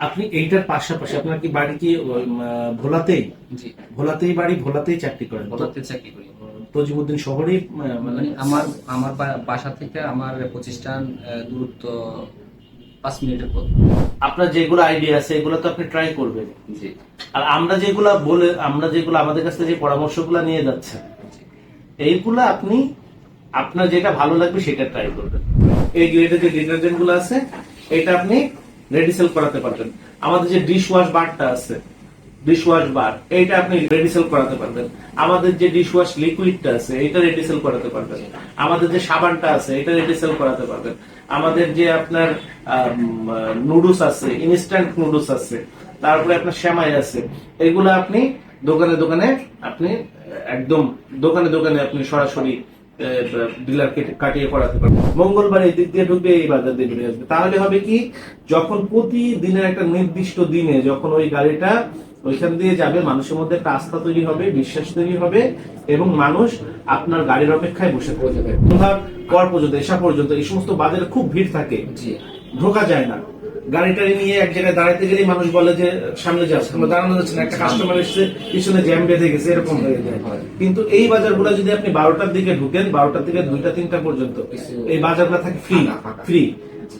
আপনি এইটার পাশাপাশি আপনার কি বাড়ি কি ভোলাতেই? জি। ভোলাতেই বাড়ি ভোলাতেই চাকরি করেন? ভোলাতে চাকরি করি। তজিবুদ্দিন শহরেই আহ, মানে মানে আমার আমার বাসা থেকে আমার প্রতিষ্ঠান দূরত্ব পাঁচ মিনিটের পথ। আপনার যেগুলো আইডিয়া আছে এগুলো তো আপনি ট্রাই করবেন। জি। আর আমরা যেগুলা বলে আমরা যেগুলো আমাদের কাছ থেকে যে পরামর্শগুলো নিয়ে যাচ্ছেন জি। এইগুলো আপনি আপনার যেটা ভালো লাগবে সেটা ট্রাই করবেন। এই গ্রেডের যে ডিটারজেন্টগুলো আছে এটা আপনি রেডি সেল করাতে পারবেন। আমাদের যে ডিশ ওয়াশ বারটা আছে ডিশ ওয়াশ বার এইটা আপনি রেডিসেল করাতে পারবেন। আমাদের যে ডিশ ওয়াশ লিকুইডটা আছে এটা রেডি সেল করাতে পারবেন। আমাদের যে সাবানটা আছে এটা রেডিসেল করাতে পারবেন। আমাদের যে আপনার নুডলস আছে ইনস্ট্যান্ট নুডলস আছে, তারপরে আপনার শ্যামাই আছে, এগুলো আপনি দোকানে দোকানে আপনি, একদম দোকানে দোকানে আপনি সরাসরি ডিলার কাটিয়ে করাতে পারবেন মঙ্গলবার এই দিক দিয়ে ঢুকবে এই বাজার দিয়ে বেরিয়ে আসবে। তাহলে হবে কি যখন প্রতিদিনের একটা নির্দিষ্ট দিনে যখন ওই গাড়িটা ওইখান দিয়ে যাবে মানুষের মধ্যে একটা আস্থা তৈরি হবে বিশ্বাস তৈরি হবে এবং মানুষ আপনার গাড়ির অপেক্ষায় বসে থাকবে সন্ধ্যার পর পর্যন্ত এসা পর্যন্ত এই সমস্ত বাজারে খুব ভিড় থাকে। জি। ঢোকা যায় না। গাড়িটারি নিয়ে এক জায়গায় দাঁড়াতে গেলেই মানুষ বলে যে সামনে যাচ্ছে আমরা দাঁড়ানো যাচ্ছে না। একটা কাস্টমার এসছে পিছনে জ্যাম বেঁধে গেছে এরকম হয়ে যায়। কিন্তু এই বাজারগুলো যদি আপনি বারোটার দিকে ঢুকেন বারোটার থেকে দুইটা তিনটা পর্যন্ত এই বাজারগুলো থাকে ফ্রি ফ্রি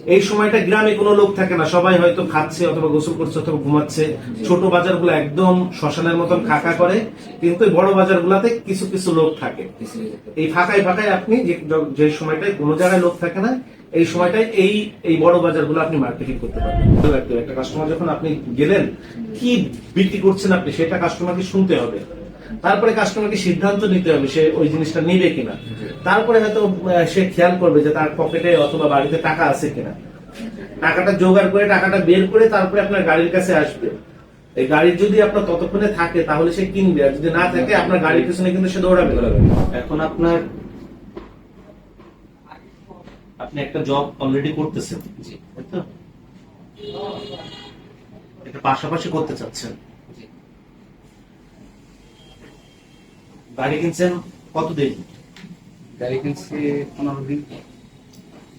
এই সময়টা গ্রামে কোনো লোক থাকে না। সবাই হয়তো খাচ্ছে অথবা গোসল করছে অথবা ঘুমাচ্ছে। ছোট বাজারগুলো একদম শ্মশানের মতন খাকা করে কিন্তু বড় বাজারগুলোতে কিছু কিছু লোক থাকে। এই ফাঁকায় ফাঁকায় আপনি যে- যে সময়টায় কোনো জায়গায় লোক থাকে না এই সময়টায় এই এই বড় বাজারগুলো আপনি মার্কেটিং করতে পারবেন। লাগবে। একটা কাস্টমার যখন আপনি গেলেন কি বিক্রি করছেন আপনি সেটা কাস্টমারকে শুনতে হবে। তারপরে কাস্টমারকে সিদ্ধান্ত নিতে হবে সে ওই জিনিসটা নিবে কিনা। তারপরে হয়তো সে খেয়াল করবে যে তার পকেটে অথবা বাড়িতে টাকা আছে কিনা। টাকাটা জোগাড় করে টাকাটা বের করে তারপরে আপনার গাড়ির কাছে আসবে। এই গাড়ির যদি আপনার ততক্ষণে থাকে তাহলে সে কিনবে। আর যদি না থাকে আপনার গাড়ির পিছনে কিন্তু সে দৌড়াবে। এখন আপনার আপনি একটা জব অলরেডি করতেছেন। তাই তো? এটা পাশাপাশি করতে চাচ্ছেন। গাড়ি কিনছেন কতদিন? গাড়ি কিনছি পনেরো দিন।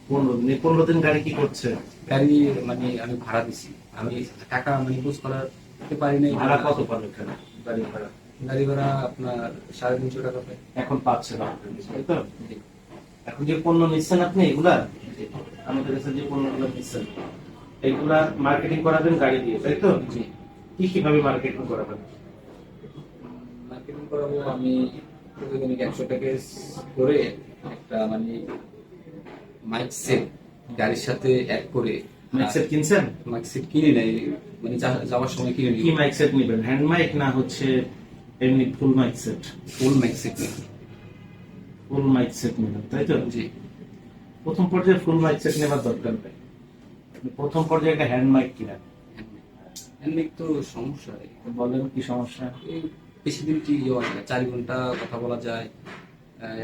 পনেরো দিন। পনেরো দিন গাড়ি কি করছে? গাড়ি মানে আমি ভাড়া দিছি। আমি টাকা মানে বুঝ করাতে পারি নাই। ভাড়া কত পান এখানে? গাড়ি ভাড়া। গাড়ি ভাড়া আপনার সাড়ে তিনশো টাকা পাই এখন পাচ্ছেন আপনি, তাই তো? এখন যে পণ্য নিচ্ছেন আপনি এগুলা? আমাদের কাছে যে পণ্যগুলো নিচ্ছেন এগুলা মার্কেটিং করাবেন গাড়ি দিয়ে তাই তো? কি কীভাবে মার্কেটিং করাবেন? মার্কেটিং করাবো আমি প্রতিদিন একশো প্যাকেজ করে একটা মানে মাইক সেট গাড়ির সাথে অ্যাড করে মাইক সেট কিনছেন? মাইক সেট কিনে নেই মানে যাওয়ার সময় কিনে কি মাইক সেট নিবেন? হ্যান্ড মাইক না হচ্ছে এমনি full mic set full mic set full mic set নেবেন তাই তো? জি। প্রথম পর্যায়ে ফুল মাইক সেট নেবার দরকার নেই। প্রথম পর্যায়ে একটা হ্যান্ড মাইক কিনেন। এমনি তো সমস্যা বলেন কি সমস্যা? বেশি দিন কি ইয়ে হয় না চার ঘণ্টা কথা বলা যায়।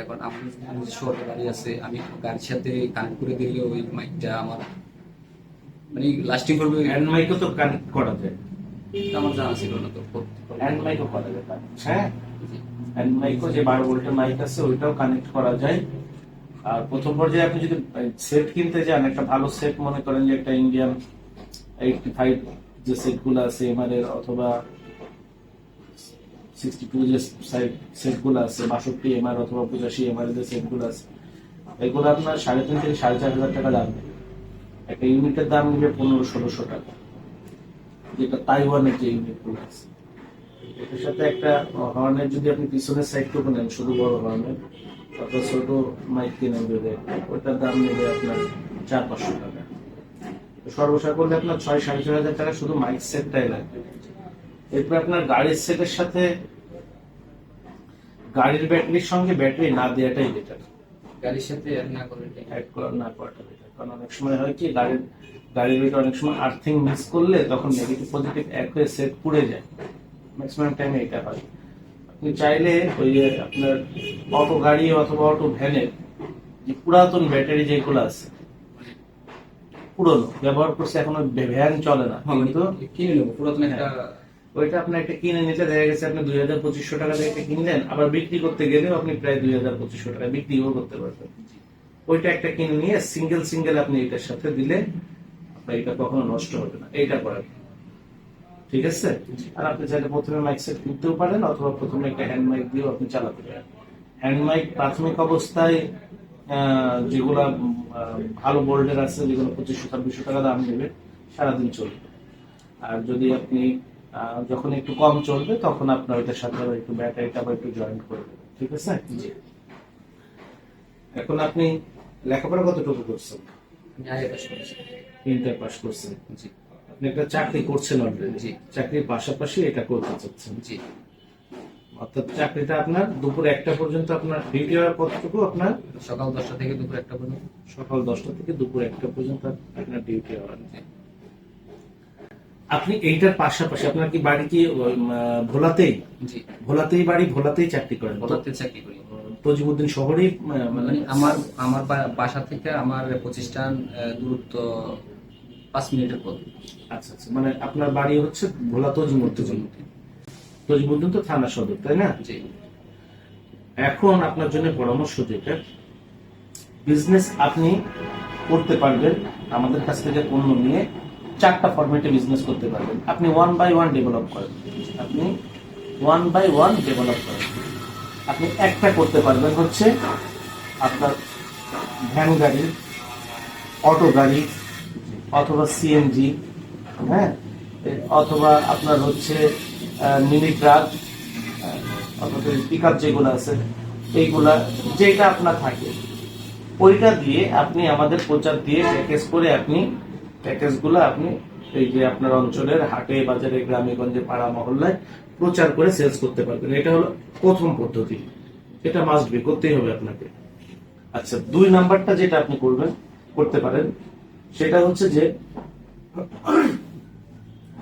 এখন আমার নিজস্ব একটা গাড়ি আছে আমি গাড়ির সাথে কানেক্ট করে দিলে ওই মাইকটা আমার মানে লাস্টিং করবে। হ্যান্ড মাইকও তো কানেক্ট করা যায়। আমার জানা ছিল না তো হ্যান্ড মাইকও করা যায়। হ্যাঁ? হ্যান্ড মাইকও যে বারো ভোল্টের মাইক আছে, ওইটাও কানেক্ট করা যায়। আর প্রথম পর্যায়ে আপনি যদি সেট কিনতে যান, একটা ভালো সেট মনে করেন যে একটা ইন্ডিয়ান এইটটি ফাইভ যে সেটগুলো আছে এমআর এর অথবা সিক্সটি টু যে সেটগুলো আছে, বাষট্টি এমআর অথবা পঁচাশি এমআর যে সেটগুলো আছে, এগুলো আপনার সাড়ে তিন থেকে সাড়ে চার হাজার টাকা দাম। একটা ইউনিটের দাম নেবে পনেরো, ষোলোশো টাকা। যেটা তাইওয়ানের যে ইউনিটগুলো আছে। এটার সাথে একটা হর্নের যদি আপনি পিছনের সাইডটুকু নেন শুধু বড় হর্নের ছোট মাইক কিনেন যদি ওটার দাম নেবে আপনার চার পাঁচশো টাকা। সর্বসা করলে আপনার ছয় সাড়ে ছয় হাজার টাকা শুধু মাইক সেটটাই লাগবে। এরপর আপনার গাড়ির সেটের সাথে গাড়ির ব্যাটারির সঙ্গে ব্যাটারি না দেওয়াটাই বেটার গাড়ির সাথে অ্যাড না করে অ্যাড করা না করাটা বেটার কারণ অনেক সময় হয় কি গাড়ির গাড়ির অনেক সময় আর্থিং মিস করলে তখন নেগেটিভ পজিটিভ এক হয়ে সেট পুড়ে যায়। ম্যাক্সিমাম টাইমে এটা হয়। আপনি চাইলে ওই যে আপনার অটো গাড়ি অথবা অটো ভ্যানের যে পুরাতন ব্যাটারি যেগুলো আছে পুরনো ব্যবহার করছে এখন ভ্যান চলে না কিন্তু কিনে নেব পুরাতন একটা ওইটা আপনি একটা কিনে নিতে দেখা গেছে আপনি দুই হাজার পঁচিশশো টাকা দিয়ে একটা কিনলেন আবার বিক্রি করতে গেলেও আপনি প্রায় দুই হাজার পঁচিশশো টাকা বিক্রিও করতে পারবেন। ওইটা একটা কিনে নিয়ে সিঙ্গেল সিঙ্গেল আপনি এটার সাথে দিলে আপনার এটা কখনো নষ্ট হবে না এইটা করেন ঠিক আছে? আর আপনি চাইলে প্রথমে মাইক সেট কিনতেও পারেন অথবা প্রথমে একটা হ্যান্ড মাইক দিয়েও আপনি চালাতে পারেন। হ্যান্ড মাইক প্রাথমিক অবস্থায় যেগুলা ভালো বোল্ডের আছে যেগুলো পঁচিশশো ছাব্বিশশো টাকা দাম দেবে সারাদিন চলবে। আর যদি আপনি যখন একটু কম চলবে তখন আপনার ওইটার সাথে একটু ব্যাটারিটা আবার একটু জয়েন্ট করবে। ঠিক আছে? এখন আপনি লেখাপড়া কতটুকু করছেন? ইন্টার পাস করছেন। জি। আপনি একটা চাকরি করছেন অলরেডি চাকরির পাশাপাশি এটা করতে চাচ্ছেন। জি। অর্থাৎ চাকরিটা আপনার দুপুর একটা পর্যন্ত আপনার ডিউটি হওয়ার কতটুকু আপনার? সকাল দশটা থেকে দুপুর একটা পর্যন্ত। সকাল দশটা থেকে দুপুর একটা পর্যন্ত আপনার ডিউটি হওয়ার আপনি এইটার পাশাপাশি আপনার কি বাড়ি কি ভোলাতেই? জি। ভোলাতেই বাড়ি ভোলাতেই চাকরি করেন ভোলাতে চাকরি করি। তজিবুদ্দিন শহরেই মানে আমার আমার বাসা থেকে আমার প্রতিষ্ঠান দূরত্ব পাঁচ মিনিটের পথ আচ্ছা আচ্ছা। মানে আপনার বাড়ি হচ্ছে ভোলা তজিমুদ্দিন তজিমুদ্দিন তো থানা সদর তাই না? জি। এখন আপনার জন্য পরামর্শ যেটা বিজনেস আপনি করতে পারবেন আমাদের কাছ থেকে পণ্য নিয়ে চারটা ফরম্যাটে বিজনেস করতে পারবেন। আপনি ওয়ান বাই ওয়ান ডেভেলপ করেন। আপনি ওয়ান বাই ওয়ান ডেভেলপ করেন। আপনি একটা করতে পারবেন হচ্ছে আপনার ভ্যান গাড়ি অটো গাড়ি সিএনজি হ্যাঁ? অথবা আপনার হচ্ছে মিনি ট্রাক অথবা পিক আপ যেগুলো আছে, এইগুলা, যেটা আপনার থাকে, ওইটা দিয়ে আপনি আমাদের প্রচার দিয়ে প্যাকেজ করে আপনি প্যাকেজগুলো আপনি এই যে আপনার অঞ্চলের হাটে, বাজারে গ্রামে গঞ্জে পাড়া, মহল্লায় প্রচার করে সেলস করতে পারবেন। এটা হলো প্রথম পদ্ধতি। এটা মাস্ট বি করতেই হবে আপনাকে। আচ্ছা দুই নাম্বারটা যেটা আপনি করবেন, করতে পারেন সেটা হচ্ছে যে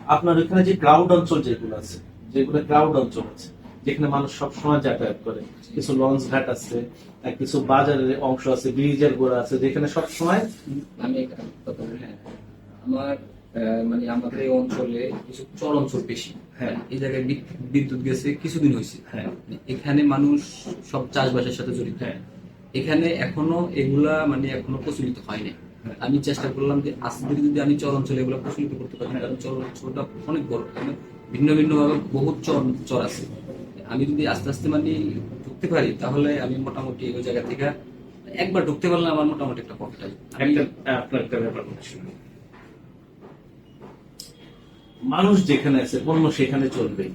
আপনার ওইখানে যে ক্রাউড অঞ্চল যেগুলো আছে যেগুলো ক্রাউড অঞ্চল আছে যেখানে মানুষ সবসময় যাতায়াত করে কিছু লঞ্চ ঘাট আছে কিছু বাজারের অংশ আছে ব্রিজের গোড়া আছে যেখানে সবসময় আমি হ্যাঁ। আমার মানে আমাদের এই অঞ্চলে কিছু চর অঞ্চল বেশি। হ্যাঁ। এই জায়গায় বিদ- বিদ্যুৎ গেছে কিছুদিন হয়েছে। হ্যাঁ। এখানে মানুষ সব চাষবাসের সাথে জড়িত। হ্যাঁ। এখানে এখনও এগুলা মানে এখনও প্রচলিত হয়নি হ্যাঁ। আমি চেষ্টা করলাম যে আস্তে ধীরে যদি আমি চর অঞ্চলে এগুলো প্রচলিত করতে পারি কারণ চর অঞ্চলটা অনেক বড়। এখানে ভিন্ন ভিন্ন ভাবে বহুত চর চর আছে। আমি যদি আস্তে আস্তে মানে ঢুকতে পারি তাহলে আমি মোটামুটি ওই জায়গা থেকে একবার ঢুকতে পারলে আমার মোটামুটি একটা প্রফিট বলি শুনুন। মানুষ যেখানে আছে পণ্য সেখানে চলবে।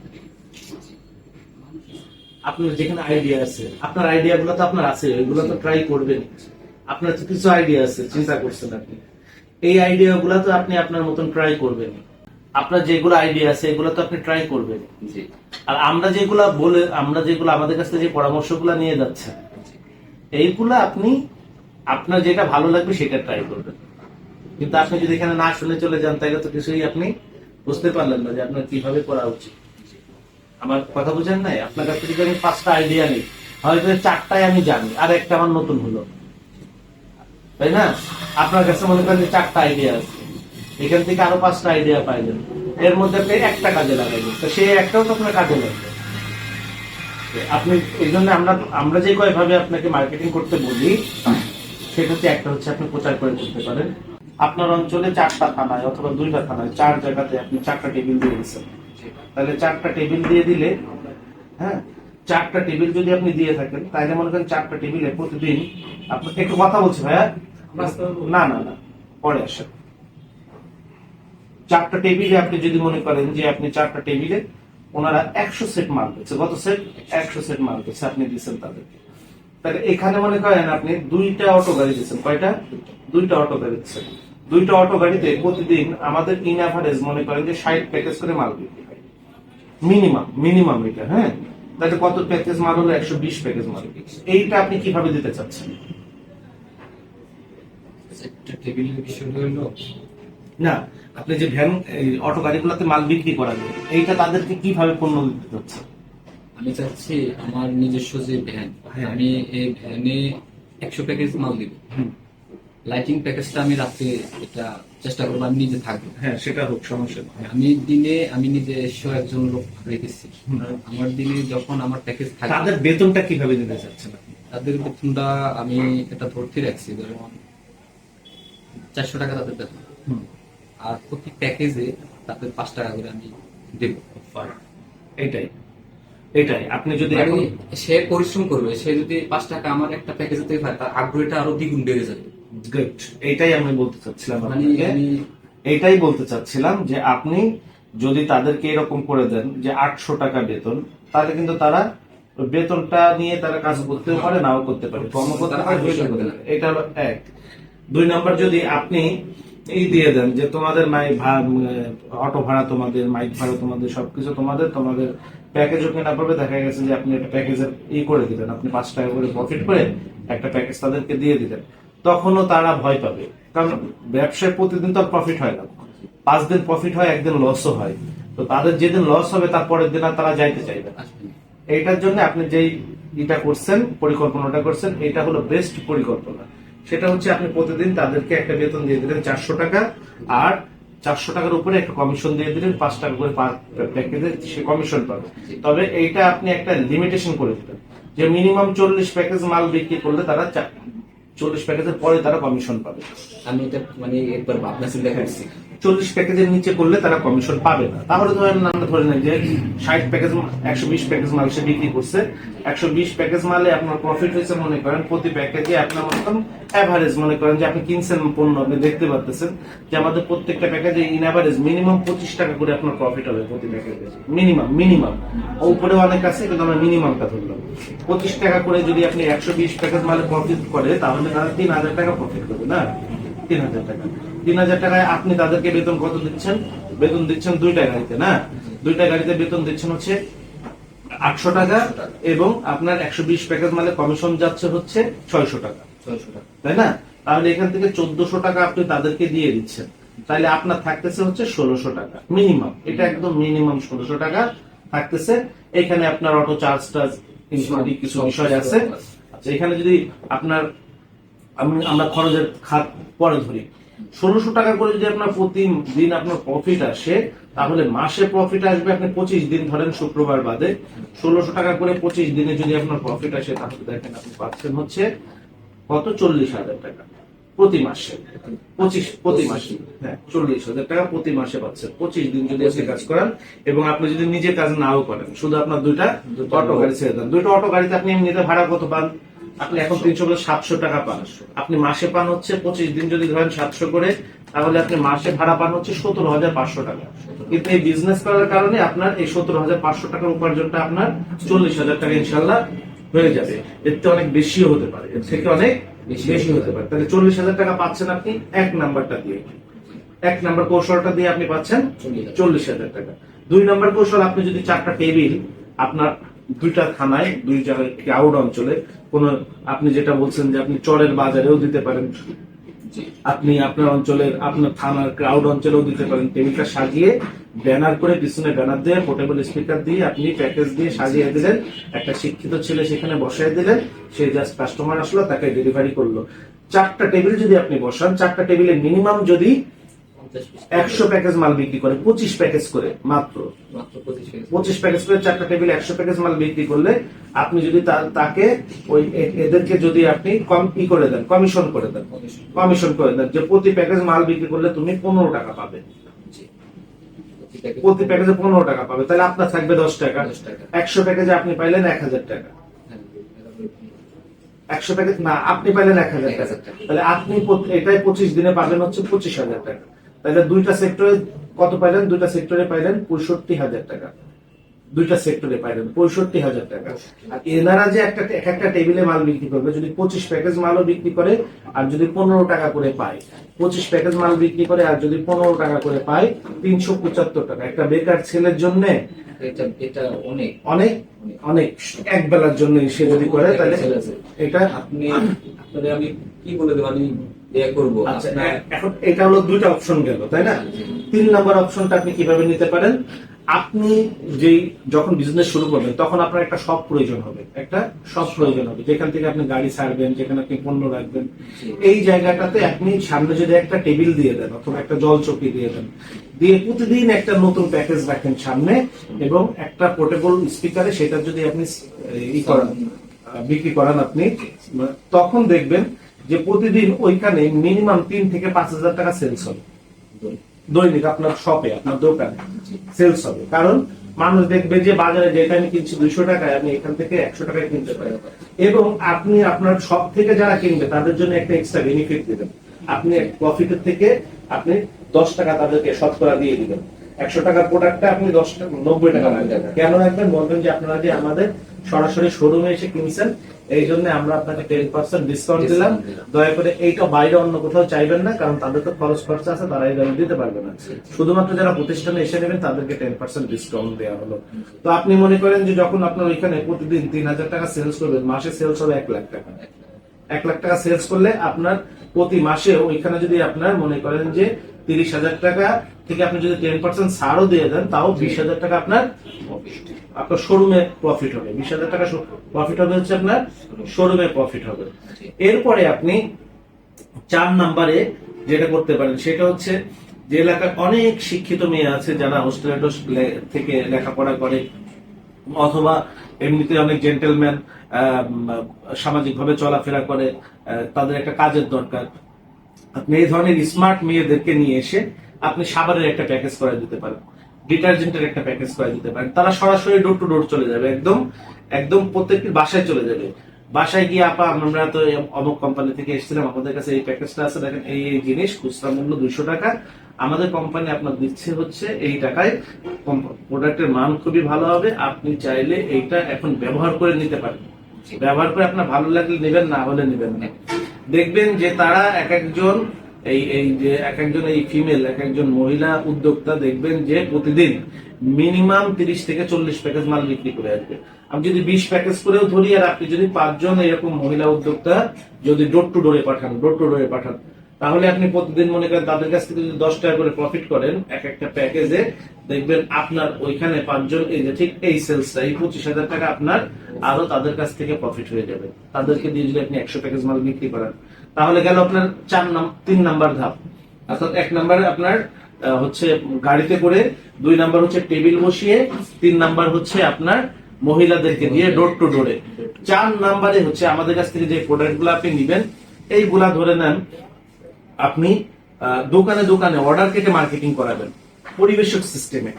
আপনার যেখানে আইডিয়া আছে আপনার আইডিয়া গুলো তো আপনার আছে ওইগুলো তো ট্রাই করবেন। আপনার তো কিছু আইডিয়া আছে চিন্তা করছেন আপনি। এই আইডিয়া গুলো তো আপনি আপনার মতন ট্রাই করবেন। আপনার যেগুলো আইডিয়া আছে এগুলো তো আপনি ট্রাই করবেন। আর আমরা যেগুলা বলে আমরা যেগুলো আমাদের কাছ যে পরামর্শগুলো নিয়ে যাচ্ছেন এইগুলো আপনি আপনার যেটা ভালো লাগবে সেটা ট্রাই করবেন। কিন্তু আপনি যদি এখানে না শুনে চলে যান তাহলে তো কিছুই আপনি বুঝতে পারলেন না যে আপনার কীভাবে করা উচিত। আমার কথা বুঝেন নাই? আপনার কাছ থেকে আমি পাঁচটা আইডিয়া নিই হয়তো চারটায় আমি জানি আর একটা আমার নতুন হলো। তাই না? আপনার কাছে মনে করেন চারটা আইডিয়া আছে। এখান থেকে আরও পাঁচটা আইডিয়া পাইলেন এর মধ্যে আপনি একটা কাজে লাগাবেন তো সেই একটাও তো আপনার কাজে লাগবে আপনি এই জন্য আমরা আমরা যে কয়ভাবে আপনাকে মার্কেটিং করতে বলি, সেটা হচ্ছে একটা হচ্ছে আপনি প্রচার করে করতে পারেন। আপনার অঞ্চলে চারটা থানায় অথবা দুইটা থানায়, চার জায়গাতে আপনি চারটা টেবিল দিয়ে দিচ্ছেন তাহলে চারটা টেবিল দিয়ে দিলে হ্যাঁ চারটা টেবিল যদি আপনি দিয়ে থাকেন, তাহলে মনে করেন চারটা টেবিলে প্রতিদিন আপনি একটু কথা বলছি ভাইয়া? না না না, পরে আসেন। চারটা টেবিলে আপনি যদি মনে করেন যে আপনি চারটা টেবিলে ওনারা একশো সেট মাল দিচ্ছে, কত সেট? একশো সেট মাল দিচ্ছে আপনি দিচ্ছেন তাদেরকে। তাহলে এখানে মনে করেন আপনি দুইটা অটো গাড়ি দিচ্ছেন, কয়টা? দুইটা অটো গাড়ি দিচ্ছেন। দুইটা অটো গাড়িতে প্রতিদিন আমাদের ইন অ্যাভারেজ মনে করেন যে ষাট প্যাকেজ করে মাল বিক্রি হয়। মিনিমাম মিনিমাম এটা হ্যাঁ? তাহলে কত প্যাকেজ মাল হলো? একশো বিশ প্যাকেজ মাল। এইটা আপনি কীভাবে দিতে চাচ্ছেন? না আপনি যে ভ্যান এই অটো গাড়িগুলোতে মাল বিক্রি করাবেন এইটা তাদেরকে কীভাবে পণ্য দিতে চাচ্ছেন? আমি চাচ্ছি আমার নিজস্ব যে ভ্যান হ্যাঁ। আমি এই ভ্যানে একশো প্যাকেজ মাল দিব। হুম। লাইটিং প্যাকেজটা আমি রাতে এটা চেষ্টা করব আমি নিজে থাকব। হ্যাঁ সেটা হোক সমস্যা আমি দিনে আমি নিজে এসে একজন লোক রেখেছি। আমার দিনে যখন আমার প্যাকেজ থাকে তাদের বেতনটা কীভাবে দিতে চাচ্ছেন তাদের বেতনটা আমি এটা ধরতে রাখছি যেমন চারশো টাকা তাদের বেতন। আর প্রতি প্যাকেজে তাদের পাঁচ টাকা করে আমি দেব। এটাই। এটাই। আপনি যদি মানে সে পরিশ্রম করবে সে যদি পাঁচ টাকা আমার একটা প্যাকেজ থেকে পায় তার আগ্রহটা আরও দ্বিগুণ বেড়ে যাবে। গুড এইটাই আমি বলতে চাচ্ছিলাম মানে আপনাকে। আমি বলতে চাচ্ছিলাম যে আপনি যদি তাদেরকে এরকম করে দেন যে আটশো টাকা বেতন তাহলে কিন্তু তারা বেতনটা নিয়ে তারা কাজ করতেও পারে নাও করতে পারে। করতে পারে। এটা হলো এক। দুই নম্বর যদি আপনি এই দিয়ে দেন যে তোমাদের মাই অটো ভাড়া তোমাদের মাইক ভাড়া তোমাদের সবকিছু তোমাদের তোমাদের প্যাকেজও কেনা পড়বে দেখা গেছে যে আপনি একটা প্যাকেজের ই করে দিলেন। আপনি পাঁচ টাকা করে প্রফিট করে একটা প্যাকেজ তাদেরকে দিয়ে দিলেন। তখনও তারা ভয় পাবে। কারণ ব্যবসায় প্রতিদিন তো প্রফিট হয় না। পাঁচ দিন প্রফিট হয়, একদিন লসও হয়। তো তাদের যেদিন লস হবে, তার পরের দিন আর তারা যাইতে চাইবে না। এইটার জন্য আপনি যেই এটা করছেন, পরিকল্পনাটা করছেন এটা হলো বেস্ট পরিকল্পনা। সেটা হচ্ছে আপনি প্রতিদিন তাদেরকে একটা বেতন দিয়ে দিলেন চারশো টাকা, আর চারশো টাকার উপরে একটা কমিশন দিয়ে দিলেন, পাঁচ টাকা করে প্যাকেজে সে কমিশন পাবে। তবে এইটা আপনি একটা লিমিটেশন করে দিলেন। যে মিনিমাম চল্লিশ প্যাকেজ মাল বিক্রি করলে তারা চল্লিশ প্যাকেজের পরে তারা কমিশন পাবে। আমি এটা মানে একবার ভাবনা চিন্তা করছি। চল্লিশ প্যাকেজের নিচে করলে তারা কমিশন পাবে না। তাহলে ধরেন আমরা ধরে নেই যে ষাট প্যাকেজ একশো বিশ প্যাকেজ মাল সে বিক্রি করছে। একশো বিশ প্যাকেজ মালে আপনার প্রফিট হয়েছে মনে করেন প্রতি প্যাকেজে আপনার মতন অ্যাভারেজ মনে করেন যে আপনি কিনছেন পণ্য, আপনি দেখতে পাচ্ছেন যে আমাদের প্রত্যেকটা প্যাকেজে ইন অ্যাভারেজ মিনিমাম পঁচিশ টাকা করে আপনার প্রফিট হবে প্রতি প্যাকেজে মিনিমাম মিনিমাম উপরে অনেক আছে, কিন্তু আমরা মিনিমামটা ধরলাম। পঁচিশ টাকা করে যদি আপনি একশো বিশ প্যাকেজ মালে প্রফিট করে, তাহলে তারা তিন হাজার টাকা প্রফিট করবে না? তিন হাজার টাকা। তিন হাজার টাকায় আপনি তাদেরকে বেতন কত দিচ্ছেন? বেতন দিচ্ছেন দুইটা গাড়িতে না? দুইটা গাড়িতে বেতন দিচ্ছেন হচ্ছে আটশো টাকা এবং আপনার একশো বিশ প্যাকেজ মালে কমিশন যাচ্ছে হচ্ছে ছয়শো টাকা। ছয়শো টাকা। তাই না? তাহলে এখান থেকে চোদ্দশো টাকা আপনি তাদেরকে দিয়ে দিচ্ছেন। তাহলে আপনার থাকতেছে হচ্ছে ষোলোশো টাকা মিনিমাম এটা একদম মিনিমাম ষোলোশো টাকা থাকতেছে। এখানে আপনার অটো চার্জ টার্জ কিছু বিষয় আছে। আচ্ছা এখানে যদি আপনার আমি- আমরা খরচের খাত পরে ধরি। ষোলোশো টাকা করে যদি আপনার প্রতিদিন আপনার প্রফিট আসে তাহলে মাসে প্রফিট আসবে আপনি পঁচিশ দিন ধরেন শুক্রবার বাদে। ষোলোশো টাকা করে পঁচিশ দিনে যদি আপনার প্রফিট আসে তাহলে দেখেন আপনি পাচ্ছেন হচ্ছে কত? চল্লিশ হাজার টাকা প্রতি মাসে। পঁচিশ প্রতি মাসে। হ্যাঁ চল্লিশ হাজার টাকা প্রতি মাসে পাচ্ছেন। পঁচিশ দিন যদি আপনি কাজ করেন এবং আপনি যদি নিজে কাজ নাও করেন শুধু আপনার দুইটা অটো গাড়ি ছেড়ে দেন। দুইটা অটো গাড়িতে আপনি এমনিতে ভাড়া কত পান? আপনি এখন তিনশো করে সাতশো টাকা পান। আপনি মাসে পান হচ্ছে পঁচিশ দিন যদি ধরেন সাতশো করে তাহলে আপনি মাসে ভাড়া পান হচ্ছে সতেরো হাজার পাঁচশো টাকা। কিন্তু এই বিজনেস করার কারণে আপনার এই সতেরো হাজার পাঁচশো টাকার উপার্জনটা আপনার চল্লিশ হাজার টাকা ইনশাল্লাহ হয়ে যাবে। এর থেকে অনেক বেশিও হতে পারে। এর থেকে অনেক বেশি হতে পারে। তাহলে চল্লিশ হাজার টাকা পাচ্ছেন আপনি এক নাম্বারটা দিয়ে। এক নাম্বার কৌশলটা দিয়ে আপনি পাচ্ছেন চল্লিশ হাজার। টাকা। দুই নাম্বার কৌশল আপনি যদি চারটা টেবিল আপনার দুইটা থানায় দুই জায়গায় ক্রাউড অঞ্চলে কোন আপনি যেটা বলছেন যে আপনি চরের বাজারেও দিতে পারেন। আপনি আপনার অঞ্চলের আপনার থানার ক্রাউড অঞ্চলেও দিতে পারেন। টেবিলটা সাজিয়ে ব্যানার করে পিছনে ব্যানার দিয়ে পোর্টেবল স্পিকার দিয়ে আপনি প্যাকেজ দিয়ে সাজিয়ে দিলেন। একটা শিক্ষিত ছেলে সেখানে বসাই দিলেন। সে জাস্ট কাস্টমার আসলো তাকে ডেলিভারি করল। চারটা টেবিল যদি আপনি বসান চারটা টেবিলে মিনিমাম যদি একশো প্যাকেজ মাল বিক্রি করে পঁচিশ প্যাকেজ করে মাত্র। পঁচিশ প্যাকেজ করে। চারটা টেবিল একশো প্যাকেজ মাল বিক্রি করলে আপনি যদি তাকে ওই এদেরকে যদি আপনি কম ই করে দেন কমিশন করে দেন কমিশন করে। দেন যে প্রতি প্যাকেজ মাল বিক্রি করলে তুমি পনেরো টাকা পাবে। প্রতি প্যাকেজে পনেরো টাকা পাবে তাহলে আপনার থাকবে দশ টাকা। 10 টাকা। একশো প্যাকেজে আপনি পাইলেন এক হাজার টাকা। হ্যাঁ, একশো প্যাকেজ না আপনি পাইলেন এক হাজার 1000 টাকা। তাহলে আপনি এটাই পঁচিশ দিনে পাবেন হচ্ছে পঁচিশ হাজার টাকা। তাহলে দুইটা সেক্টরে কত পাইলেন? দুইটা সেক্টরে পাইলেন পঁয়ষট্টি হাজার টাকা। দুইটা সেক্টরে পাইলেন পঁয়ষট্টি হাজার টাকা। আর এনারা যে একটা এক একটা টেবিলে মাল বিক্রি করবে যদি পঁচিশ প্যাকেজ মালও বিক্রি করে আর যদি পনেরো টাকা করে পায় পঁচিশ প্যাকেজ মাল বিক্রি করে আর যদি পনেরো টাকা করে পায় তিনশো পঁচাত্তর টাকা। একটা বেকার ছেলের জন্য এটা এটা অনেক। অনেক অনেক। এক বেলার জন্য সে যদি করে তাহলে এটা আপনি আপনাদের আমি কি বলে দেবো? আমি করব। আচ্ছা এখন এটা হলো দুইটা অপশন গেল তাই না? তিন নম্বর অপশনটা আপনি কীভাবে নিতে পারেন? আপনি যেই যখন বিজনেস শুরু করবেন তখন আপনার একটা সব প্রয়োজন হবে একটা সব প্রয়োজন হবে। যেখান থেকে আপনি গাড়ি ছাড়বেন যেখানে আপনি পণ্য রাখবেন। এই জায়গাটাতে আপনি সামনে যদি একটা টেবিল দিয়ে দেন অথবা একটা জল চকি দিয়ে দেন দিয়ে প্রতিদিন একটা নতুন প্যাকেজ রাখেন সামনে এবং একটা পোর্টেবল স্পিকারে সেটা যদি আপনি ই করান বিক্রি করান আপনি তখন দেখবেন যে প্রতিদিন ওইখানে মিনিমাম তিন থেকে পাঁচ হাজার টাকা সেলস হবে। দৈনিক আপনার শপে আপনার দোকানে সেলস হবে। কারণ মানুষ দেখবে যে বাজারে যেটা আমি কিনছি দুইশো টাকায়, আমি এখান থেকে একশো টাকায় কিনতে পারি। এবং আপনি আপনার শপ থেকে যারা কিনবে, তাদের জন্য একটা এক্সট্রা বেনিফিট দিবেন। আপনি প্রফিটের থেকে আপনি দশ টাকা তাদেরকে শতকরা দিয়ে দিবেন। একশো টাকার প্রোডাক্টটা আপনি দশ টাকা নব্বই টাকা রাখবেন কেন রাখবেন বলবেন যে আপনারা যে আমাদের সরাসরি শোরুমে এসে কিনছেন এই জন্য আমরা আপনাকে টেন পার্সেন্ট ডিসকাউন্ট দিলাম। দয়া করে এইটা বাইরে অন্য কোথাও চাইবেন না কারণ তাদের তো খরচ খরচা আছে তারা এই দামে দিতে পারবে না। শুধুমাত্র যারা প্রতিষ্ঠানে এসে নেবেন তাদেরকে টেন পার্সেন্ট ডিসকাউন্ট দেওয়া হলো। তো আপনি মনে করেন যে যখন আপনার ওইখানে প্রতিদিন তিন হাজার টাকা সেলস করবেন মাসে সেলস হবে এক লাখ টাকা। এক লাখ টাকা সেলস করলে আপনার প্রতি মাসে ওইখানে যদি আপনার মনে করেন যে তিরিশ হাজার টাকা থেকে আপনি যদি টেন পার্সেন্ট ছাড়ও দিয়ে দেন তাও বিশ হাজার টাকা আপনার আপনার শোরুমে প্রফিট হবে। বিশ হাজার টাকা প্রফিট হবে হচ্ছে আপনার শোরুমে প্রফিট হবে। এরপরে আপনি চার নাম্বারে যেটা করতে পারেন সেটা হচ্ছে যে এলাকার অনেক শিক্ষিত মেয়ে আছে যারা হোস্টেল থেকে লেখাপড়া করে অথবা এমনিতে অনেক জেন্টেলম্যান সামাজিকভাবে চলাফেরা করে তাদের একটা কাজের দরকার। আপনি এই ধরনের স্মার্ট মেয়েদেরকে নিয়ে এসে আপনি সাবারের একটা প্যাকেজ করা দিতে পারেন। ডিটারজেন্টের একটা প্যাকেজ করা দিতে পারেন। তারা সরাসরি ডোর টু ডোর চলে যাবে একদম একদম প্রত্যেকটি বাসায় চলে যাবে। বাসায় গিয়ে আপা আমরা তো অমুক কোম্পানি থেকে এসেছিলাম আমাদের কাছে এই প্যাকেজটা আছে দেখেন এই এই জিনিস খুচরা মূল্য দুইশো টাকা। আমাদের কোম্পানি আপনার দিচ্ছে হচ্ছে এই টাকায়। প্রোডাক্টের মান খুবই ভালো হবে। আপনি চাইলে এইটা এখন ব্যবহার করে নিতে পারেন। ব্যবহার করে আপনার ভালো লাগলে নেবেন না হলে নেবেন না। দেখবেন যে তারা এক একজন, এই এই যে এক একজন এই ফিমেল এক একজন মহিলা উদ্যোক্তা দেখবেন যে প্রতিদিন মিনিমাম তিরিশ থেকে চল্লিশ প্যাকেজ মাল বিক্রি করে আসবে। আমি যদি বিশ প্যাকেজ করেও ধরি আর আপনি যদি পাঁচজন এরকম মহিলা উদ্যোক্তা যদি ডোর টু ডোরে পাঠান ডোর টু ডোরে পাঠান তাহলে আপনি প্রতিদিন মনে করেন তাদের কাছ থেকে যদি দশ টাকা করে প্রফিট করেন, এক একটা প্যাকেজে দেখবেন আপনার ওইখানে পাঁচজন, এই যে ঠিক এই সেলসটা এই পঁচিশ হাজার টাকা আপনার আরও তাদের কাছ থেকে প্রফিট হয়ে যাবে। তাদেরকে দিয়ে যদি আপনি একশো প্যাকেজ মাল বিক্রি করেন, তাহলে গেল আপনার চার তিন নাম্বার ধাপ। অর্থাৎ এক নাম্বার আপনার হচ্ছে গাড়িতে করে, দুই নাম্বার হচ্ছে টেবিল বসিয়ে, তিন নাম্বার হচ্ছে আপনার মহিলাদেরকে দিয়ে ডোর টু ডোরে চার নাম্বারে হচ্ছে আমাদের কাছ থেকে যে প্রোডাক্টগুলো আপনি নিবেন, এইগুলা ধরে নেন আপনি দোকানে দোকানে অর্ডার কেটে মার্কেটিং করাবেন। পরিবেশক সিস্টেমে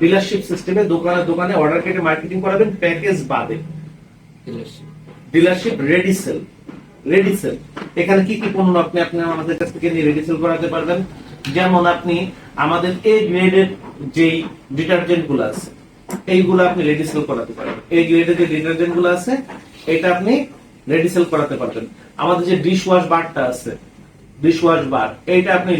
ডিলারশিপ সিস্টেমে দোকানে দোকানে অর্ডার কেটে মার্কেটিং করাবেন প্যাকেজ বাদে। Dealership ready sale ready sale এখানে কি কি পণ্য আপনি আপনি আমাদের কাছ থেকে নিয়ে রেডি সেল করাতে পারবেন? যেমন আপনি আমাদের এ গ্রেডের যেই ডিটারজেন্টগুলো আছে এইগুলো আপনি রেডি সেল করাতে পারবেন। এই গ্রেডের যে ডিটারজেন্টগুলো আছে এটা আপনি রেডি সেল করাতে পারবেন। আমাদের যে ডিশ ওয়াশ বারটা আছে ডিশ ওয়াশ বার এইটা আপনি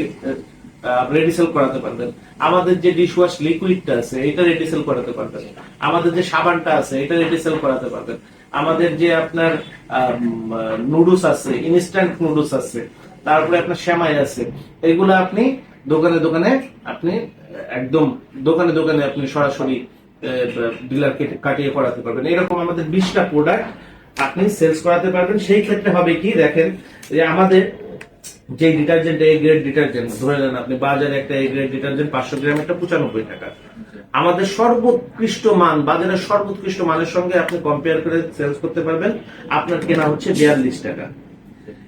রেডিসেল করাতে পারবেন। আমাদের যে ডিশওয়াশ লিকুইডটা আছে, এটা রেডিসেল করাতে পারবেন। আমাদের যে সাবানটা আছে, এটা রেডিসেল করাতে পারবেন। আমাদের যে আপনার নুডলস আছে ইনস্ট্যান্ট নুডলস আছে, তারপরে আপনার শ্যামাই আছে, এগুলো আপনি দোকানে দোকানে আপনি, একদম দোকানে দোকানে আপনি সরাসরি ডিলার কাটিয়ে করাতে পারবেন। এরকম আমাদের বিশটা প্রোডাক্ট আপনি সেলস করাতে পারবেন। সেই ক্ষেত্রে হবে কি, দেখেন যে আমাদের যে ডিটারজেন্ট এ গ্রেড ডিটারজেন্ট ধরে নেন আপনি বাজারে একটা এ গ্রেড ডিটারজেন্ট পাঁচশো গ্রাম একটা পঁচানব্বই টাকা। আমাদের সর্বোৎকৃষ্ট মান বাজারের সর্বোৎকৃষ্ট মানের সঙ্গে আপনি কম্পেয়ার করে সেলস করতে পারবেন। আপনার কেনা হচ্ছে বিয়াল্লিশ টাকা।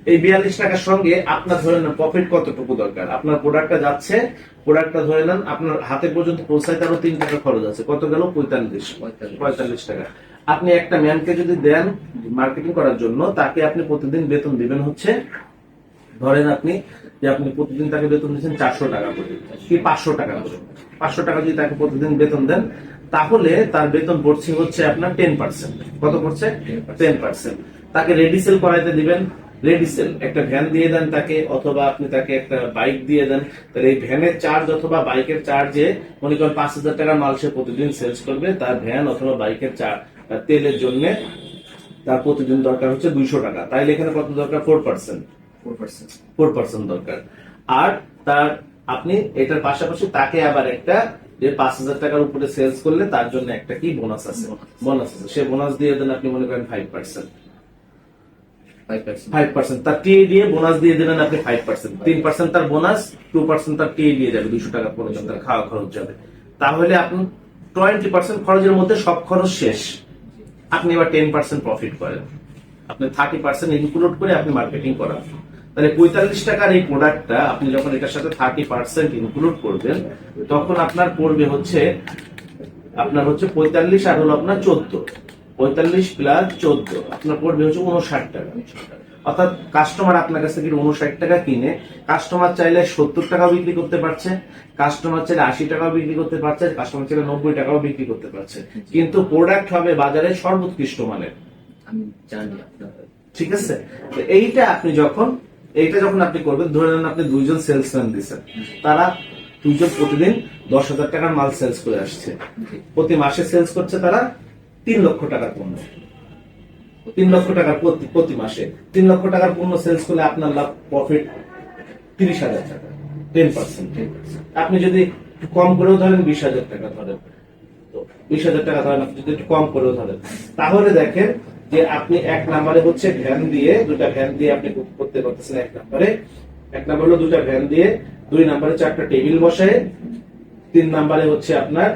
এই বিয়াল্লিশ টাকার সঙ্গে আপনার ধরে নেন প্রফিট কতটুকু দরকার? আপনার প্রোডাক্টটা যাচ্ছে প্রোডাক্টটা ধরে নেন আপনার হাতে পর্যন্ত পৌঁছাইতে আরও তিন টাকা খরচ আছে। কত গেল? পঁয়তাল্লিশ। পঁয়তাল্লিশ। টাকা। আপনি একটা ম্যানকে যদি দেন মার্কেটিং করার জন্য তাকে আপনি প্রতিদিন বেতন দিবেন হচ্ছে ধরেন আপনি যে আপনি প্রতিদিন তাকে বেতন দিচ্ছেন চারশো টাকা করে, কি পাঁচশো টাকা করে? পাঁচশো টাকা যদি তাকে প্রতিদিন বেতন দেন, তাহলে তার বেতন পড়ছে হচ্ছে আপনার টেন পার্সেন্ট কত পড়ছে? টেন পার্সেন্ট তাকে রেডি সেল করাইতে দিবেন। রেডি সেল একটা ভ্যান দিয়ে দেন তাকে, অথবা আপনি তাকে একটা বাইক দিয়ে দেন। তাহলে এই ভ্যানের চার্জ অথবা বাইকের চার্জে মনে করেন পাঁচ হাজার টাকার মাল সে প্রতিদিন সেলস করবে, তার ভ্যান অথবা বাইকের চার্জ তেলের জন্য তার প্রতিদিন দরকার হচ্ছে দুইশো টাকা। তাইলে এখানে কত দরকার? ফোর পার্সেন্ট ফোর পার্সেন্ট দরকার। আর তার আপনি এটার পাশাপাশি তাকে আবার একটা যে পাঁচ হাজার টাকার উপরে সেলস করলে তার জন্য একটা কি বোনাস আছে? বোনাস আছে। সে বোনাস দিয়ে দেন আপনি মনে করেন ফাইভ পার্সেন্ট ফাইভ পার্সেন্ট তার টি দিয়ে বোনাস দিয়ে দেবেন আপনি ফাইভ পার্সেন্ট তিন পার্সেন্ট তার বোনাস টু পার্সেন্ট তার টি দিয়ে যাবে দুশো টাকা পর্যন্ত তার খাওয়া খরচ যাবে। তাহলে আপনি টোয়েন্টি পার্সেন্ট খরচের মধ্যে সব খরচ শেষ। আপনি এবার টেন পার্সেন্ট প্রফিট করেন। আপনি থার্টি পার্সেন্ট ইনক্লুড করে আপনি মার্কেটিং করান। তাহলে পঁয়তাল্লিশ টাকার এই প্রোডাক্টটা আপনি যখন এটার সাথে থার্টি পার্সেন্ট ইনক্লুড করবেন তখন আপনার পড়বে হচ্ছে আপনার হচ্ছে পঁয়তাল্লিশ আর হলো আপনার চোদ্দ। পঁয়তাল্লিশ প্লাস চোদ্দ আপনার পড়বে হচ্ছে উনষাট টাকা। অর্থাৎ কাস্টমার আপনার কাছ থেকে উনষাট টাকা কিনে কাস্টমার চাইলে সত্তর টাকাও বিক্রি করতে পারছে কাস্টমার চাইলে আশি টাকাও বিক্রি করতে পারছে কাস্টমার চাইলে নব্বই টাকাও বিক্রি করতে পারছে। কিন্তু প্রোডাক্ট হবে বাজারে সর্বোৎকৃষ্ট মানের। জানি আপনার। ঠিক আছে? তো এইটা আপনি যখন এইটা যখন আপনি করবেন, ধরে নেন আপনি দুইজন সেলসম্যান দিচ্ছেন তারা দুইজন প্রতিদিন দশ হাজার টাকার মাল সেলস করে আসছে। প্রতি মাসে সেলস করছে তারা তিন লক্ষ টাকার পণ্য। তিন লক্ষ টাকার প্রতি মাসে। তিন লক্ষ টাকার পণ্য সেলস করলে আপনার লাভ প্রফিট তিরিশ হাজার টাকা। টেন পার্সেন্ট আপনি যদি একটু কম করেও ধরেন বিশ হাজার টাকা ধরেন বিশ হাজার টাকা ধরেন, আপনি যদি একটু কম করেও ধরেন, তাহলে দেখেন যে আপনি এক নাম্বারে হচ্ছে ভ্যান দিয়ে দুটা ভ্যান দিয়ে আপনি বুক করতে পারতেছেন এক নাম্বারে। এক নাম্বার হলো দুটা ভ্যান দিয়ে দুই নাম্বারে চারটা টেবিল বসায়। তিন নাম্বারে হচ্ছে আপনার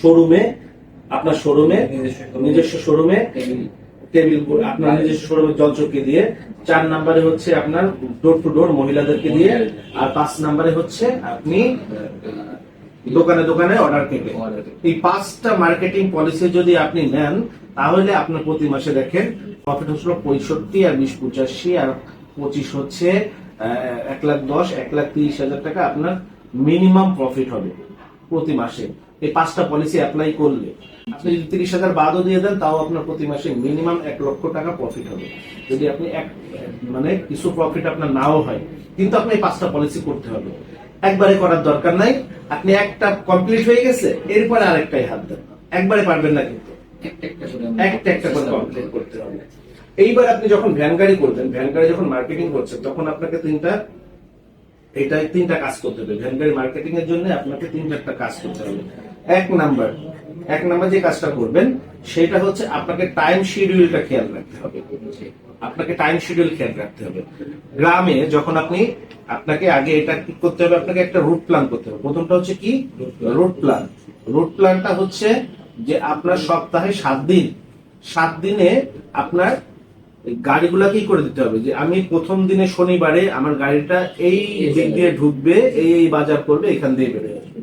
শোরুমে আপনার শোরুমে নিজস্ব শোরুমে টেবিল। আপনার নিজস্ব শোরুমে যন্ত্রকে দিয়ে। চার নাম্বারে হচ্ছে আপনার ডোর টু ডোর মহিলাদেরকে দিয়ে। আর পাঁচ নাম্বারে হচ্ছে আপনি দোকানে দোকানে অর্ডার থেকে। এই পাঁচটা মার্কেটিং পলিসি যদি আপনি নেন তাহলে আপনার প্রতি মাসে দেখেন প্রফিট হচ্ছিল পঁয়ষট্টি আর বিশ পঁচাশি আর পঁচিশ হচ্ছে এক লাখ দশ এক লাখ তিরিশ হাজার টাকা আপনার মিনিমাম প্রফিট হবে প্রতি মাসে। এই পাঁচটা পলিসি অ্যাপ্লাই করলে। আপনি যদি তিরিশ হাজার বাদও দিয়ে দেন তাও আপনার প্রতি মাসে মিনিমাম এক লক্ষ টাকা প্রফিট হবে। যদি আপনি এক মানে কিছু প্রফিট আপনার নাও হয় কিন্তু আপনি এই পাঁচটা পলিসি করতে হবে। একবারে করার দরকার নাই। আপনি একটা কমপ্লিট হয়ে গেছে এরপরে আরেকটাই হাত দেন। একবারে পারবেন না কিন্তু। একটা একটা করে। কমপ্লিট করতে হবে। এইবার আপনি যখন ভ্যান গাড়ি করবেন ভ্যান গাড়ি যখন মার্কেটিং করছেন তখন আপনাকে তিনটা এটা তিনটা কাজ করতে হবে। ভ্যান গাড়ি মার্কেটিং এর জন্য আপনাকে তিনটা একটা কাজ করতে হবে। এক নাম্বার এক নাম্বার যে কাজটা করবেন সেটা হচ্ছে আপনাকে টাইম শিডিউলটা খেয়াল রাখতে হবে। আপনাকে টাইম শিডিউল খেয়াল রাখতে হবে। গ্রামে যখন আপনি আপনাকে আগে এটা কি করতে হবে, আপনাকে একটা রুট প্ল্যান করতে হবে। প্রথমটা হচ্ছে কি? রুট প্ল্যান রুট প্ল্যানটা হচ্ছে যে আপনার সপ্তাহে সাত দিন। সাত দিনে আপনার এই গাড়িগুলা কি করে দিতে হবে যে আমি প্রথম দিনে শনিবারে আমার গাড়িটা এই দিক দিয়ে ঢুকবে, এই এই বাজার করবে, এখান দিয়ে বেড়ে আসবে।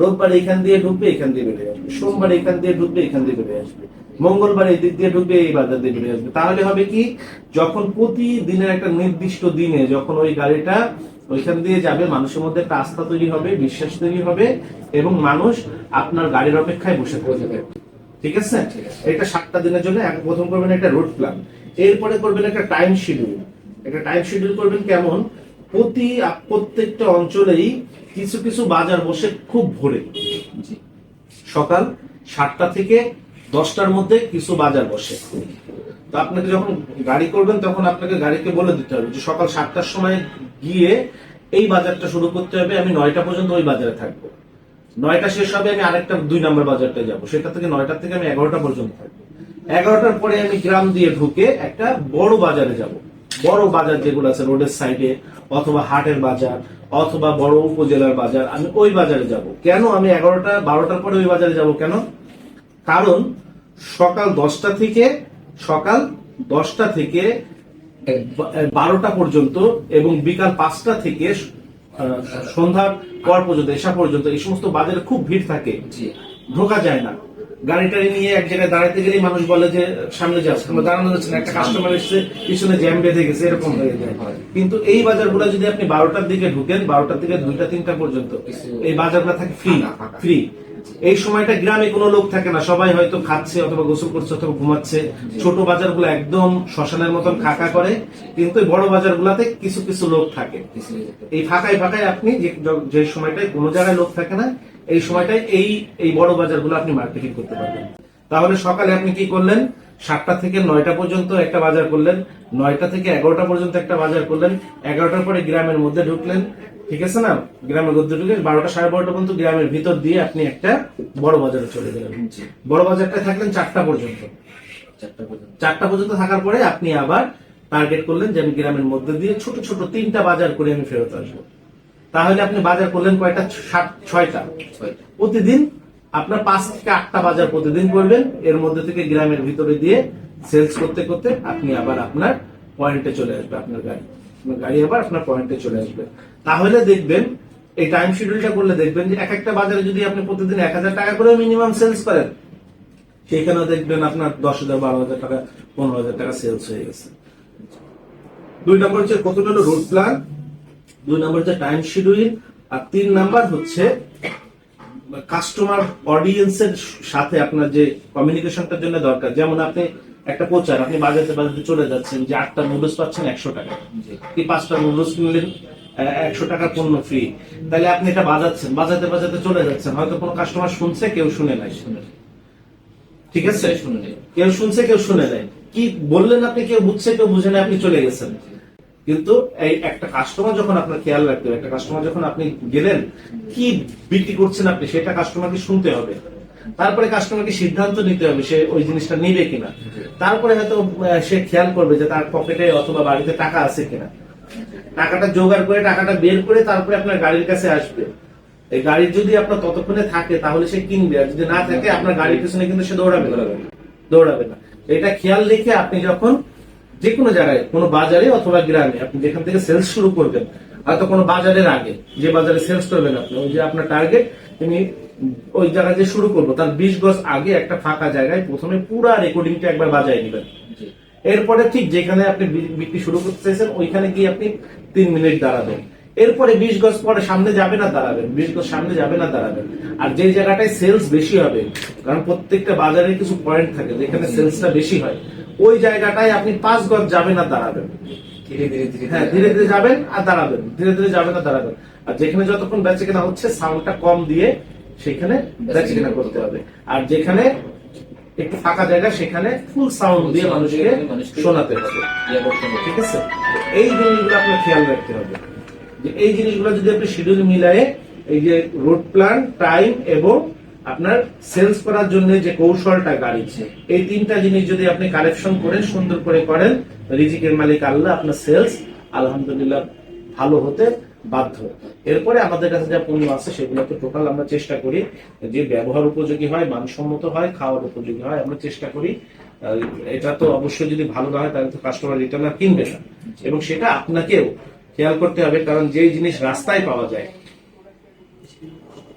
রোববার এখান দিয়ে ঢুকবে, এখান দিয়ে বেড়ে আসবে। সোমবার এখান দিয়ে ঢুকবে, এখান দিয়ে বেড়ে আসবে। মঙ্গলবার এই দিক দিয়ে ঢুকবে, এই বাজার দিয়ে বেড়ে আসবে। তাহলে হবে কি, যখন প্রতিদিনের একটা নির্দিষ্ট দিনে যখন ওই গাড়িটা ওইখান দিয়ে যাবে, মানুষের মধ্যে একটা আস্থা তৈরি হবে, বিশ্বাস তৈরি হবে, এবং মানুষ আপনার গাড়ির অপেক্ষায় বসে থাকবে ঠিক আছে? এটা সাতটা দিনের জন্য এক- প্রথম করবেন একটা রুট প্ল্যান এরপরে করবেন একটা টাইম শিডিউল একটা টাইম শিডিউল করবেন কেমন? প্রতি, প্রত্যেকটা অঞ্চলেই কিছু কিছু বাজার বসে খুব ভোরে। সকাল সাতটা থেকে দশটার মধ্যে কিছু বাজার বসে। তো আপনাকে যখন গাড়ি করবেন, তখন আপনাকে গাড়িকে বলে দিতে হবে যে সকাল সাতটার সময় গিয়ে এই বাজারটা শুরু করতে হবে, আমি নয়টা পর্যন্ত ওই বাজারে থাকব। নয়টা শেষ হবে, আমি আরেকটা দুই নম্বর বাজারটা যাব। সেটা থেকে নয়টা থেকে আমি এগারোটা পর্যন্ত থাকব। এগারোটার পরে আমি গ্রাম দিয়ে ঢুকে একটা বড় বাজারে যাব। বড় বাজার যেগুলো আছে, রোডের সাইডে অথবা হাটের বাজার, অথবা বড় উপজেলার বাজার, আমি ওই বাজারে যাব। কেন আমি এগারোটা, বারোটার পরে ওই বাজারে যাব? কেন? কারণ সকাল দশটা থেকে সকাল দশটা থেকে বারোটা পর্যন্ত এবং বিকাল পাঁচটা থেকে সন্ধ্যার পর পর্যন্ত এসা পর্যন্ত এই সমস্ত বাজারে খুব ভিড় থাকে। ঢোকা যায় না। গাড়ি টাড়ি নিয়ে এক জায়গায় দাঁড়াতে গেলেই মানুষ বলে যে সামনে যাচ্ছে আমরা দাঁড়ানো যাচ্ছে না। একটা কাস্টমার এসছে পিছনে জ্যাম বেঁধে গেছে এরকম হয়ে যায়। কিন্তু এই বাজারগুলো যদি আপনি বারোটার দিকে ঢুকেন বারোটার দিকে দুইটা তিনটা পর্যন্ত এই বাজারগুলো থাকে ফ্রি। ফ্রি এই সময়টা গ্রামে কোনো লোক থাকে না। সবাই হয়তো খাচ্ছে অথবা গোসল করছে অথবা ঘুমাচ্ছে। ছোট বাজারগুলো একদম শ্মশানের মতন ফাঁকা করে, কিন্তু বড় বাজারগুলোতে কিছু কিছু লোক থাকে। এই ফাঁকায় ফাঁকায় আপনি যে যে সময়টায় কোনো জায়গায় লোক থাকে না, এই সময়টায় এই এই বড় বাজারগুলো আপনি মার্কেটিং করতে পারবেন। তাহলে সকালে আপনি কি করলেন? সাতটা থেকে নয়টা পর্যন্ত একটা বাজার করলেন, নয়টা থেকে এগারোটা পর্যন্ত একটা বাজার করলেন, এগারোটার পরে গ্রামের মধ্যে ঢুকলেন ঠিক আছে না? গ্রামের মধ্যে ঢুকে বারোটা সাড়ে বারোটা পর্যন্ত গ্রামের ভিতর দিয়ে আপনি একটা বড় বাজারে চলে গেলেন। বড় বাজারটা থাকলেন চারটা পর্যন্ত। চারটা পর্যন্ত। চারটা পর্যন্ত থাকার পরে আপনি আবার টার্গেট করলেন যে আমি গ্রামের মধ্যে দিয়ে ছোট ছোট তিনটা বাজার করে আমি ফেরত আসব। তাহলে আপনি বাজার করলেন কয়টা? সাত ছয়টা। প্রতিদিন আপনার পাঁচ থেকে আটটা বাজার প্রতিদিন করবেন। এর মধ্যে থেকে গ্রামের ভিতরে দিয়ে সেলস করতে করতে আপনি আবার আপনার পয়েন্টে চলে আসবে আপনার গাড়ি গাড়ি আবার আপনার পয়েন্টে চলে আসবে। তাহলে দেখবেন, এই টাইম শিডিউলটা করলে দেখবেন যে এক একটা বাজারে যদি আপনি প্রতিদিন এক হাজার টাকা করে মিনিমাম সেলস করেন, সেইখানেও দেখবেন আপনার দশ হাজার, বারো হাজার টাকা, পনেরো হাজার টাকা সেলস হয়ে গেছে। দুই নম্বর হচ্ছে কত হলো রোড প্ল্যান দুই নম্বর হচ্ছে টাইম শিডিউল আর তিন নাম্বার হচ্ছে কাস্টমার অডিয়েন্সের সাথে আপনার যে কমিউনিকেশনটার জন্য দরকার। যেমন আপনি একটা প্রচার আপনি বাজারে বাজারে চলে যাচ্ছেন যে আটটা নুডলস পাচ্ছেন একশো টাকা। কি পাঁচটা নুডলস কিনলেন একশো টাকার পণ্য ফ্রি তাহলে আপনি এটা বাজাচ্ছেন বাজাতে বাজাতে চলে যাচ্ছেন। হয়তো কোনো কাস্টমার শুনছে কেউ শুনে নাই। ঠিক আছে? শুনে নেই। কেউ শুনছে কেউ শুনে নাই। কি বললেন আপনি কেউ বুঝছে কেউ বুঝে নাই আপনি চলে গেছেন। কিন্তু এই একটা কাস্টমার যখন আপনার খেয়াল রাখতে হবে একটা কাস্টমার যখন আপনি গেলেন কি বিক্রি করছেন আপনি সেটা কাস্টমারকে শুনতে হবে। তারপরে কাস্টমারকে সিদ্ধান্ত নিতে হবে সে ওই জিনিসটা নিবে কিনা। তারপরে হয়তো সে খেয়াল করবে যে তার পকেটে অথবা বাড়িতে টাকা আছে কিনা। টাকাটা জোগাড় করে, টাকাটা বের করে তারপরে আপনার গাড়ির কাছে আসবে। এই গাড়ির যদি আপনার ততক্ষণে থাকে, তাহলে সে কিনবে। আর যদি না থাকে, আপনার গাড়ির পিছনে কিন্তু সে দৌড়াবে। দৌড়াবে না। এটা খেয়াল রেখে আপনি যখন যে কোনো জায়গায়, কোনো বাজারে অথবা গ্রামে, আপনি যেখান থেকে সেলস শুরু করবেন, হয়তো কোনো বাজারের আগে, যে বাজারে সেলস করবেন আপনি, ওই যে আপনার টার্গেট তুমি ওই জায়গায় যে শুরু করব তার বিশ গজ আগে একটা ফাঁকা জায়গায় প্রথমে পুরা রেকর্ডিংটা একবার বাজায় নেবেন। এরপরে ঠিক যেখানে আপনি বিক্রি শুরু করতে চাইছেন ওইখানে গিয়ে আপনি তিন মিনিট দাঁড়াবেন। এরপরে বিশ গজ পরে সামনে যাবে না দাঁড়াবেন বিশ গজ সামনে যাবে না দাঁড়াবেন। আর যে জায়গাটায় সেলস বেশি হবে কারণ প্রত্যেকটা বাজারে কিছু পয়েন্ট থাকে যেখানে সেলসটা বেশি হয় ওই জায়গাটায় আপনি পাঁচ গজ যাবে না দাঁড়াবেন। ধীরে ধীরে ধীরে হ্যাঁ ধীরে ধীরে যাবেন আর দাঁড়াবেন ধীরে ধীরে যাবেন আর দাঁড়াবেন। আর যেখানে যতক্ষণ বেচে কেনা হচ্ছে সাউন্ডটা কম দিয়ে সেখানে করতে হবে। আর যেখানে একটু ফাঁকা জায়গা, সেখানে ফুল সাউন্ড দিয়ে মানুষকে শোনাতে হবে। হবে। ঠিক আছে? এই জিনিসগুলো আপনার খেয়াল রাখতে হবে। যে এই জিনিসগুলো যদি আপনি শিডিউল মিলায়ে এই যে রোড প্ল্যান টাইম এবং আপনার সেলস করার জন্য যে কৌশলটা গাড়ি এই তিনটা জিনিস যদি আপনি কালেকশন করেন, সুন্দর করে করেন, রিজিকের মালিক আল্লাহ, আপনার সেলস আলহামদুলিল্লাহ ভালো হতে বাধ্য। এরপরে আমাদের কাছে যা পণ্য আছে সেগুলো তো টোটাল আমরা চেষ্টা করি যে ব্যবহার উপযোগী হয়, মানসম্মত হয়, খাওয়ার উপযোগী হয়, আমরা চেষ্টা করি। এটা তো অবশ্যই যদি ভালো না হয় তাহলে তো কাস্টমার রিটার্নার কিনবে না। এবং সেটা আপনাকেও খেয়াল করতে হবে কারণ যেই জিনিস রাস্তায় পাওয়া যায়,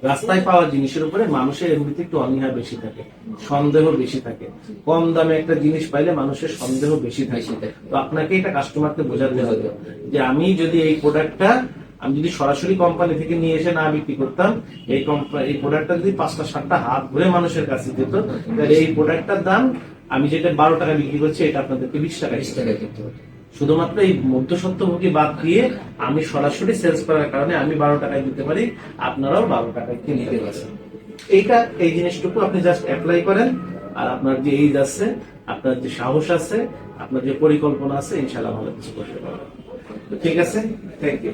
রাস্তায় পাওয়া জিনিসের উপরে মানুষের এমনিতে একটু অনীহা বেশি থাকে, সন্দেহ বেশি থাকে। কম দামে একটা জিনিস পাইলে মানুষের সন্দেহ বেশি থাকে। তো আপনাকে এটা কাস্টমারকে বোঝাতে হবে যে আমি যদি এই প্রোডাক্টটা আমি যদি সরাসরি কোম্পানি থেকে নিয়ে এসে না বিক্রি করতাম, এই এই প্রোডাক্টটা যদি পাঁচটা, সাতটা হাত ধরে মানুষের কাছে যেত, তাহলে এই প্রোডাক্টটার দাম আমি যেটা বারো টাকা বিক্রি করছি, এটা আপনাদেরকে বিশ টাকা বিশ টাকা হবে। শুধুমাত্র এই মধ্যসত্ত্বভোগী বাদ দিয়ে আমি সরাসরি সেলস করার কারণে আমি বারো টাকায় দিতে পারি, আপনারাও বারো টাকায় কিনতে পারেন এইটা, এই জিনিসটুকু আপনি জাস্ট অ্যাপ্লাই করেন, আর আপনার যে এইজ আছে, আপনার যে সাহস আছে, আপনার যে পরিকল্পনা আছে ইনশাল্লাহ ভালো কিছু করতে পারবেন। ঠিক আছে? Thank you